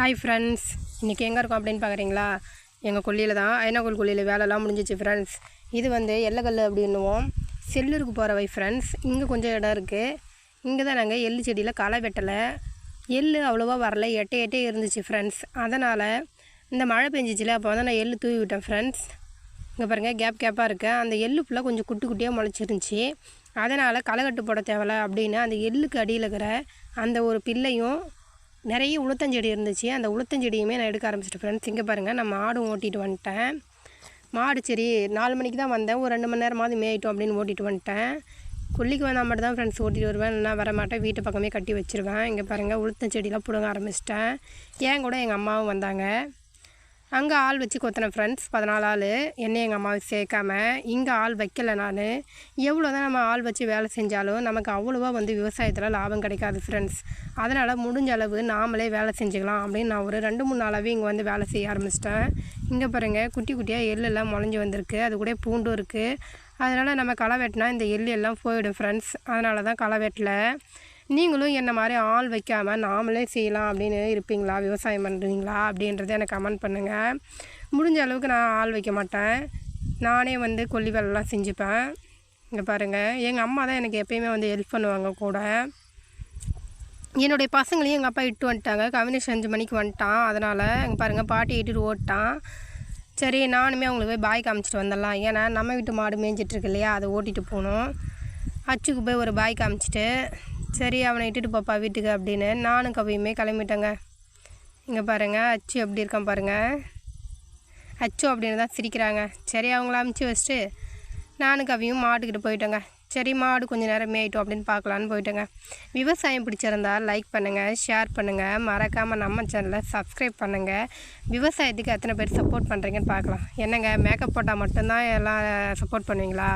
Hi friends இன்றைக்கி எங்கே இருக்கோம் அப்படின்னு பார்க்குறீங்களா எங்கள் கொல்லியில் தான் ஐநகோல் கொல்லியில் வேலைலாம் முடிஞ்சிச்சு ஃப்ரெண்ட்ஸ் இது வந்து எல்லக்கல் அப்படின்னுவோம். செல்லூருக்கு போகிற வை ஃப்ரெண்ட்ஸ் இங்கே கொஞ்சம் இடம் இருக்குது இங்கே தான் நாங்கள் எள்ளு செடியில் களை வெட்டலை. எள்ளு அவ்வளோவா வரல. எட்டே எட்டே இருந்துச்சு ஃப்ரெண்ட்ஸ் அதனால் இந்த மழை பெஞ்சிச்சில அப்போ வந்து நான் எள்ளு தூவி விட்டேன் ஃப்ரெண்ட்ஸ் இங்கே பாருங்கள் கேப் கேப்பாக இருக்குது அந்த எள்ளு ஃபுல்லாக கொஞ்சம் குட்டி குட்டியாக முளைச்சிருந்துச்சி. அதனால் களைகட்டு போட தேவையில்ல அப்படின்னு அந்த எள்ளுக்கு அடியில் இருக்கிற அந்த ஒரு பில்லையும் நிறைய உளுத்தஞ்செடி இருந்துச்சு. அந்த உளுத்தஞ்செடியுமே நான் எடுக்க ஆரம்பிச்சிட்டேன் ஃப்ரெண்ட்ஸ் இங்கே பாருங்கள் நான் மாடும் ஓட்டிட்டு வந்துட்டேன். மாடு சரி நாலு மணிக்கு தான் வந்தேன். ஒரு ரெண்டு மணி நேரமாவது மேயிட்டோம் அப்படின்னு ஓட்டிட்டு வந்துட்டேன். கொல்லிக்கு வந்தால் மட்டும் தான் ஃப்ரெண்ட்ஸ் ஓட்டிட்டு வருவேன். நான் வர மாட்டேன். வீட்டு பக்கமே கட்டி வச்சிருவேன். இங்கே பாருங்கள் உளுத்தஞ்செடிலாம் பிடுங்க ஆரம்பிச்சிட்டேன். ஏன் கூட எங்கள் அம்மாவும் வந்தாங்க. அங்கே ஆள் வச்சு கொத்தினேன் ஃப்ரெண்ட்ஸ் பதினாலு ஆள் என்னை எங்கள் அம்மாவை சேர்க்காம இங்கே ஆள் வைக்கல நான். எவ்வளோ தான் நம்ம ஆள் வச்சு வேலை செஞ்சாலும் நமக்கு அவ்வளோவா வந்து விவசாயத்தில் லாபம் கிடைக்காது ஃப்ரெண்ட்ஸ் அதனால் முடிஞ்ச அளவு நாமளே வேலை செஞ்சுக்கலாம் அப்படின்னு நான் ஒரு ரெண்டு மூணு நாளாகவே இங்கே வந்து வேலை செய்ய ஆரம்பிச்சிட்டேன். இங்கே பாருங்கள் குட்டி குட்டியாக எள்ளெல்லாம் முளைஞ்சி வந்திருக்கு. அது கூட பூண்டும் இருக்குது அதனால் நம்ம களை வெட்டினா இந்த எள்ளு எல்லாம் போயிடும் ஃப்ரெண்ட்ஸ் அதனால தான் களை வெட்டலை. நீங்களும் என்ன மாதிரி ஆள் வைக்காமல் நாமளே செய்யலாம் அப்படின்னு இருப்பீங்களா? விவசாயம் பண்ணுறீங்களா அப்படின்றத எனக்கு கமெண்ட் பண்ணுங்கள் முடிஞ்ச அளவுக்கு நான் ஆள் வைக்க மாட்டேன். நானே வந்து கொல்லி வேலைலாம் செஞ்சுப்பேன். இங்கே பாருங்கள் எங்கள் அம்மா தான் எனக்கு எப்பயுமே வந்து ஹெல்ப் பண்ணுவாங்க கூட. என்னுடைய பசங்களையும் எங்கள் அப்பா இட்டு வந்துட்டாங்க. கவினேஷ் அஞ்சு மணிக்கு வந்துட்டான். அதனால் இங்கே பாருங்கள் பாட்டி இட்டுட்டு ஓட்டான். சரி நானுமே அவங்களுக்கு போய் பாய் காமிச்சிட்டு வந்துடலாம். ஏன்னா நம்ம வீட்டு மாடு மேய்ஞ்சிட்ருக்கு இல்லையா? அதை ஓட்டிகிட்டு போகணும். அச்சுக்கு போய் ஒரு பாய் காமிச்சிட்டு சரி அவனை இட்டுட்டு போப்பா வீட்டுக்கு அப்படின்னு நானும் கவியுமே கிளம்பிட்டேங்க. இங்கே பாருங்கள் அச்சு எப்படி இருக்கான் பாருங்கள் அச்சு அப்படின்னு தான் சிரிக்கிறாங்க. சரி அவங்கள அமுச்சு வச்சுட்டு நானும் கவியும் மாட்டுக்கிட்ட போயிட்டேங்க. சரி மாடு கொஞ்சம் நேரம் மேயிட்டோம் அப்படின்னு பார்க்கலான்னு போயிட்டேங்க. விவசாயம் பிடிச்சிருந்தா லைக் பண்ணுங்கள் ஷேர் பண்ணுங்கள் மறக்காமல் நம்ம சேனலை சப்ஸ்கிரைப் பண்ணுங்கள் விவசாயத்துக்கு எத்தனை பேர் சப்போர்ட் பண்ணுறீங்கன்னு பார்க்கலாம். என்னங்க மேக்கப் போட்டால் மட்டும்தான் எல்லாம் சப்போர்ட் பண்ணுவீங்களா?